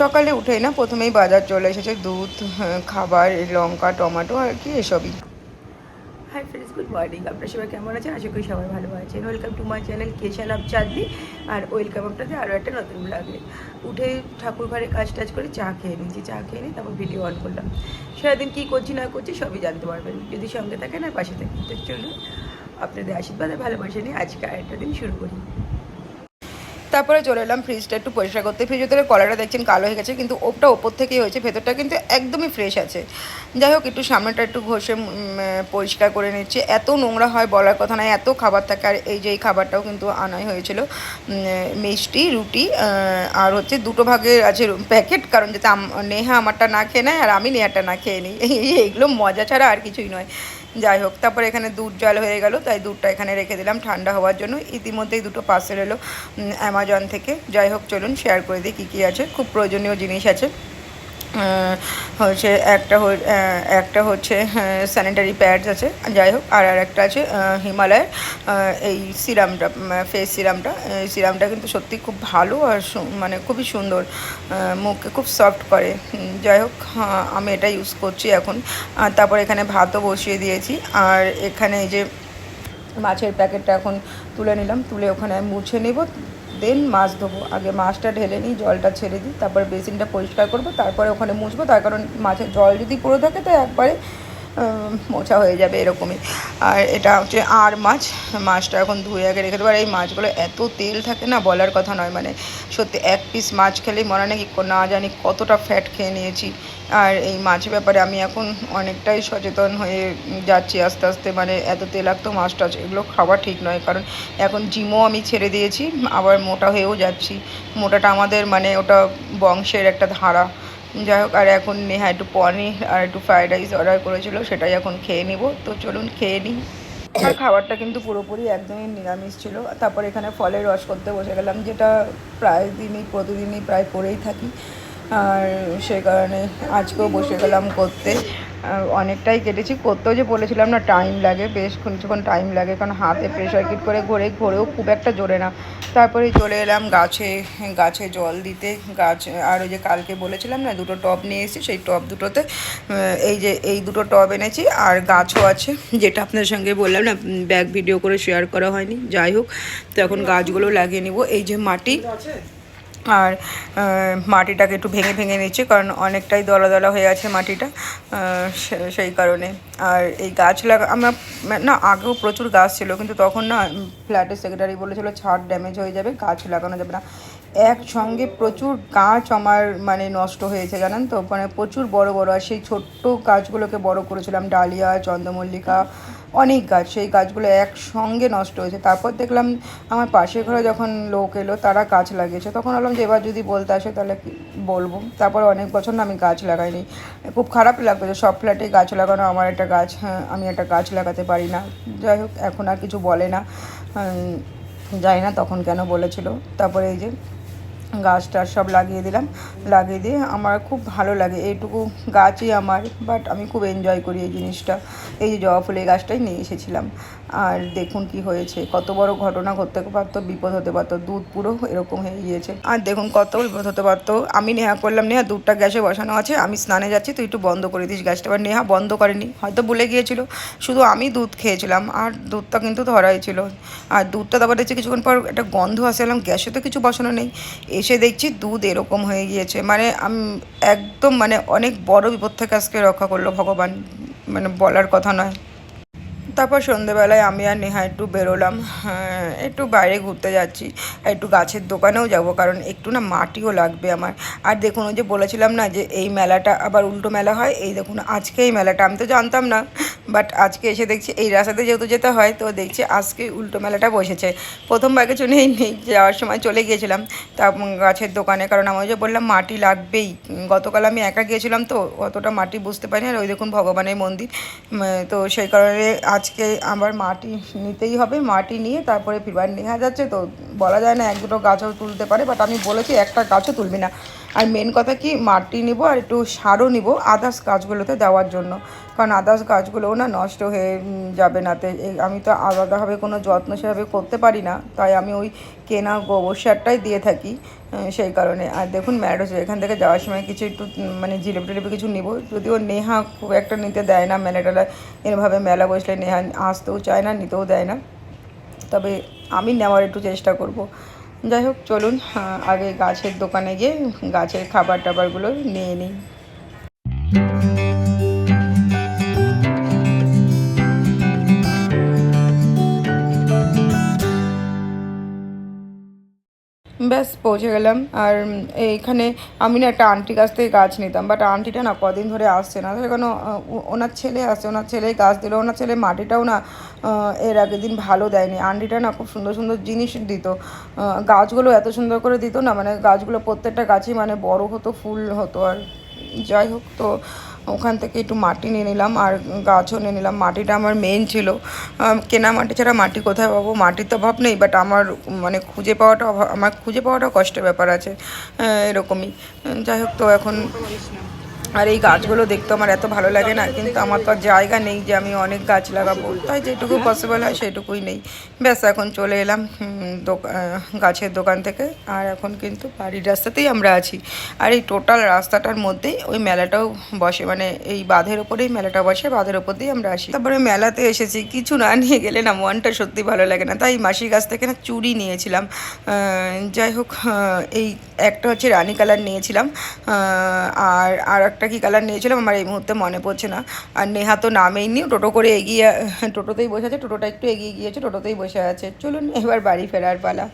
সকালে উঠেই না প্রথমেই বাজার চলে এসেছে দুধ খাবার, লঙ্কা, টমেটো আর কি এসবই। হাই ফ্রেন্ডস গুড মর্নিং আপনার সবাই কেমন আছেন? আশা করি সবাই ভালো আছেন। ওয়েলকাম টু মাই চ্যানেল কেশাল আপ চাঁদনি আর ওয়েলকাম আপনাদের আরও একটা নতুন ব্লগে উঠে ঠাকুর ঘরে কাজ টাজ করে চা খেয়ে নিয়েছি। চা খেয়ে নিই তারপর ভিডিও অন করলাম। সারাদিন কী করছি, না করছি, সবই জানতে পারবেন। যদি সঙ্গে থাকেন আর পাশে থাকেন, তো চলুন আপনাদের আশীর্বাদে ভালোবাসা নিয়ে আজকে আরেকটা দিন শুরু করি। তারপরে চলে এলাম ফ্রিজটা একটু পরিষ্কার করতে। ফ্রিজ ভিতরে কলাটা দেখছেন কালো হয়ে গেছে, কিন্তু ওপটা ওপর থেকেই হয়েছে, ভেতরটা কিন্তু একদমই ফ্রেশ আছে। যাই হোক, একটু সামনেটা একটু ঘষে পরিষ্কার করে নিচ্ছে। এত নোংরা হয় বলার কথা নয় এত খাবার থাকে, আর এই যে এই খাবারটাও কিন্তু আনাই হয়েছিল মিষ্টি, রুটি আর হচ্ছে দুটো ভাগের আছে প্যাকেট কারণ যাতে নেহা আমারটা না খেয়ে নেয়, আর আমি নেহাটা না খেয়ে নিই। এই- এইগুলো মজা ছাড়া আর কিছুই নয়। যাই হোক, তারপর এখানে দুধ জল হয়ে গেল, তাই দুধটা এখানে রেখে দিলাম ঠান্ডা হওয়ার জন্য। ইতিমধ্যেই দুটো পার্সেল এলো অ্যামাজন থেকে। যাই হোক, চলুন শেয়ার করে দিই কী কী আছে। খুব প্রয়োজনীয় জিনিস আছে। হচ্ছে একটা একটা হচ্ছে স্যানিটারি প্যাডস আছে, যাই হোক, আর আর একটা আছে হিমালয়ের এই সিরামটা ফেস সিরামটা, এই সিরামটা কিন্তু সত্যি খুব ভালো আর মানে খুবই সুন্দর মুখকে খুব সফট করে যাই হোক আমি এটা ইউজ করছি এখন তারপর এখানে ভাতও বসিয়ে দিয়েছি, আর এখানে এই যে মাছের প্যাকেটটা এখন তুলে নিলাম, তুলে ওখানে মুছে নেব দেন মাছ ধোবো। আগে মাছটা ঢেলে নিই, জলটা ছেড়ে দিই, তারপর বেসিনটা পরিষ্কার করব, তারপরে ওখানে মুছবো, তার কারণ মাছের জল যদি পড়ে থাকে তো একবারে মোছা হয়ে যাবে এরকমই। আর এটা হচ্ছে আর মাছ। মাছটা এখন ধুয়ে আগে রেখে দেবো। আর এই মাছগুলো এত তেল থাকে না, বলার কথা নয়। মানে সত্যি এক পিস মাছ খেলেই মনে নাকি না জানি কতটা ফ্যাট খেয়ে নিয়েছি। আর এই মাছ ব্যাপারে আমি এখন অনেকটাই সচেতন হয়ে যাচ্ছি আস্তে আস্তে। মানে এত তেলাক্ত মাছ টাছ, এগুলো খাওয়া ঠিক নয়। কারণ এখন জিমও আমি ছেড়ে দিয়েছি, আবার মোটা হয়েও যাচ্ছি। মোটাটা আমাদের মানে ওটা বংশের একটা ধারা। যাই হোক, আর এখন নেহা একটু পনির আর একটু ফ্রায়েড রাইস অর্ডার করেছিল, সেটাই এখন খেয়ে নিব। তো চলুন খেয়ে নিই। আর খাবারটা কিন্তু পুরোপুরি একদমই নিরামিষ ছিল। তারপর এখানে ফলের রস করতে বসে গেলাম, যেটা প্রায় দিনই, প্রতিদিনই প্রায় করেই থাকি। আর সে কারণে আজকেও বসে গেলাম করতে। অনেকটাই কেটেছি। করতেও যে বলেছিলাম না টাইম লাগে। বেশ কিছুক্ষণ টাইম লাগে, কারণ হাতে প্রেশার কিট করে ঘোরে, ঘোরেও খুব একটা জোরে না। তারপরে চলে এলাম গাছে গাছে জল দিতে। গাছ, আর ওই যে কালকে বলেছিলাম না, দুটো টব নিয়ে এসেছি। সেই টব দুটোতে এই যে, এই দুটো টব এনেছি। আর গাছও আছে, যেটা আপনার সঙ্গে বললাম না, ব্যাগ ভিডিও করে শেয়ার করা হয়নি। যাই হোক, তো এখন গাছগুলো লাগিয়ে নিব। এই যে মাটি আর মাটিটাকে একটু ভেঙে ভেঙে নিচ্ছে, কারণ অনেকটাই দলা দলা হয়ে আছে মাটিটা সেই কারণে। আর এই গাছ লাগা, আমার, না, আগেও প্রচুর গাছ ছিল, কিন্তু তখন না ফ্ল্যাটের সেক্রেটারি বলেছিল ছাদ ড্যামেজ হয়ে যাবে, গাছ লাগানো যাবে না। একসঙ্গে প্রচুর গাছ আমার মানে নষ্ট হয়েছে, জানেন তো? মানে প্রচুর বড় বড়, আর সেই ছোট্ট গাছগুলোকে বড় করেছিলাম, ডালিয়া, চন্দ্রমল্লিকা অনেক গাছ, সেই গাছগুলো একসঙ্গে নষ্ট হয়েছে। তারপর দেখলাম আমার পাশের ঘরে যখন লোক এলো, তারা গাছ লাগিয়েছে। তখন ভাবলাম যে এবার যদি বলতে আসে তাহলে বলব? তারপর অনেক বছর আমি গাছ লাগাইনি। খুব খারাপ লাগতো যে সব ফ্ল্যাটে গাছ লাগানো, আমার একটা গাছ হ্যাঁ আমি একটা গাছ লাগাতে পারি না। যাই হোক, এখন আর কিছু বলে না। জানি না তখন কেন বলেছিল। তারপরে এই যে গাছ টাছ সব লাগিয়ে দিলাম। লাগিয়ে দিয়ে আমার খুব ভালো লাগে। এইটুকু গাছই আমার বাট আমি খুব এনজয় করি এই জিনিসটা। এই যে জবা ফুলের গাছটাই নিয়ে এসেছিলাম। আর দেখুন কি হয়েছে। কত বড় ঘটনা ঘটতে পারতো, বিপদ হতে পারতো, দুধ পুরো এরকম হয়ে গিয়েছে। আর দেখুন কত বিপদ হতে পারতো। আমি নেহা করলাম, নেহা দুধটা গ্যাসে বসানো আছে। আমি স্নানে যাচ্ছি, তুই একটু বন্ধ করে দিস গ্যাসটা। এবার নেহা বন্ধ করেনি। হয়তো ভুলে গিয়েছিল। শুধু আমি দুধ খেয়েছিলাম, আর দুধটা কিন্তু ধরাই ছিল। আর দুধটা তারপর দেখছি কিছুক্ষণ পর একটা গন্ধ আসে এলাম। গ্যাসে তো কিছু বসানো নেই। এসে দেখছি দুধ এরকম হয়ে গিয়েছে। মানে আমি, একদম মানে অনেক বড় বিপদ থেকে আজকে রক্ষা করল ভগবান। মানে বলার কথা নয়। তারপর সন্ধেবেলায় আমি আর নেহা একটু বেরোলাম। হ্যাঁ, একটু বাইরে ঘুরতে যাচ্ছি আর একটু গাছের দোকানেও যাব কারণ একটু না মাটিও লাগবে আমার। আর দেখুন ওই যে বলেছিলাম না যে এই মেলাটা আবার উল্টো মেলা হয় এই দেখুন আজকে এই মেলাটা আমি তো জানতাম না। বাট আজকে এসে দেখছি এই রাস্তাতে যেহেতু যেতে হয় তো দেখছি আজকে উল্টো মেলাটা বসেছে। প্রথমবার কিছু নেই নেই যাওয়ার সময় চলে গিয়েছিলাম তা গাছের দোকানে কারণ আমি যে বললাম মাটি লাগবেই। গতকাল আমি একা গিয়েছিলাম তো অতটা মাটি বুঝতে পারিনি আর ওই দেখুন ভগবানের মন্দির। তো সেই কারণে আজকে আবার মাটি নিতেই হবে, মাটি নিয়ে তারপরে ফিরবার নেওয়া যাচ্ছে, তো বলা যায় না এক দুটো গাছও তুলতে পারে বাট আমি বলেছি একটা গাছও তুলবি না। আর মেন কথা কি, মাটি নিব আর একটু সারও নিব আদার্স গাছগুলোতে দেওয়ার জন্য। কারণ আদার্স গাছগুলোও না নষ্ট হয়ে যাবে নাতে এ- আমি তো আলাদাভাবে কোনো যত্ন সেভাবে করতে পারি না। তাই আমি ওই কেনা গোবর সারটাই দিয়ে থাকি সেই কারণে। আর দেখুন ম্যাড হচ্ছে এখান থেকে যাওয়ার সময় কিছু একটু মানে জিলেপি টিলেপি কিছু নিব। যদিও নেহা খুব একটা নিতে দেয় না মেলা টেলা এরভাবে মেলা বসলে নেহা আসতেও চায় না, নিতেও দেয় না। তবে আমি নেওয়ার একটু চেষ্টা করব। যাই হোক চলুন আগে গাছের দোকানে গিয়ে গাছের খাবার টাবারগুলো নিয়ে নিই। ব্যাস, পৌঁছে গেলাম। আর এইখানে আমি না একটা আন্টির কাছ থেকে গাছ নিতাম বাট আন্টিটা না কদিন ধরে আসছে না। সেখানে ওনার ছেলে আসছে ওনার ছেলে গাছ দিল, ওনার ছেলে মাটিটাও না এর আগের দিন ভালো দেয়নি। আন্টিটা না খুব সুন্দর সুন্দর জিনিস দিত। গাছগুলো এত সুন্দর করে দিত না মানে গাছগুলো প্রত্যেকটা গাছই মানে বড় হতো, ফুল হতো, আর যাই হোক তো ওখান থেকে একটু মাটি নিয়ে নিলাম আর গাছও নিয়ে নিলাম। মাটিটা আমার মেন ছিল। কেনা মাটি ছাড়া মাটি কোথায় পাবো? মাটির তো অভাব নেই বাট আমার মানে খুঁজে পাওয়াটা আমার খুঁজে পাওয়াটা কষ্টের ব্যাপার আছে। এরকমই। যাই হোক, তো এখন আর এই গাছগুলো দেখতে আমার এত ভালো লাগে না, কিন্তু আমার তো আর জায়গা নেই যে আমি অনেক গাছ লাগাবো। তাই যেটুকু পসিবল হয় সেটুকুই নেই। ব্যাস, এখন চলে এলাম গাছের দোকান থেকে। আর এখন কিন্তু বাড়ির রাস্তাতেই আমরা আছি। আর এই টোটাল রাস্তাটার মধ্যেই ওই মেলাটাও বসে মানে এই বাঁধের ওপরেই মেলাটা বসে, বাঁধের ওপর দিয়ে আমরা আসি। তারপরে মেলাতে এসেছি, কিছু না নিয়ে গেলে না মনটা সত্যি ভালো লাগে না। তাই মাসির কাছ থেকে না চুড়ি নিয়েছিলাম। যাই হোক এই একটা হচ্ছে রানী কালার নিয়েছিলাম। আর আর একটা কি কালার নিয়েছিলাম আমার এই মুহূর্তে মনে পড়ছে না। আর নেহা তো নামেই নি টোটো করে এগিয়ে, টোটোতেই বসে আছে, টোটোটা একটু এগিয়ে গিয়েছে, টোটোতেই বসে আছে। চলুন এবার বাড়ি ফেরার পালা।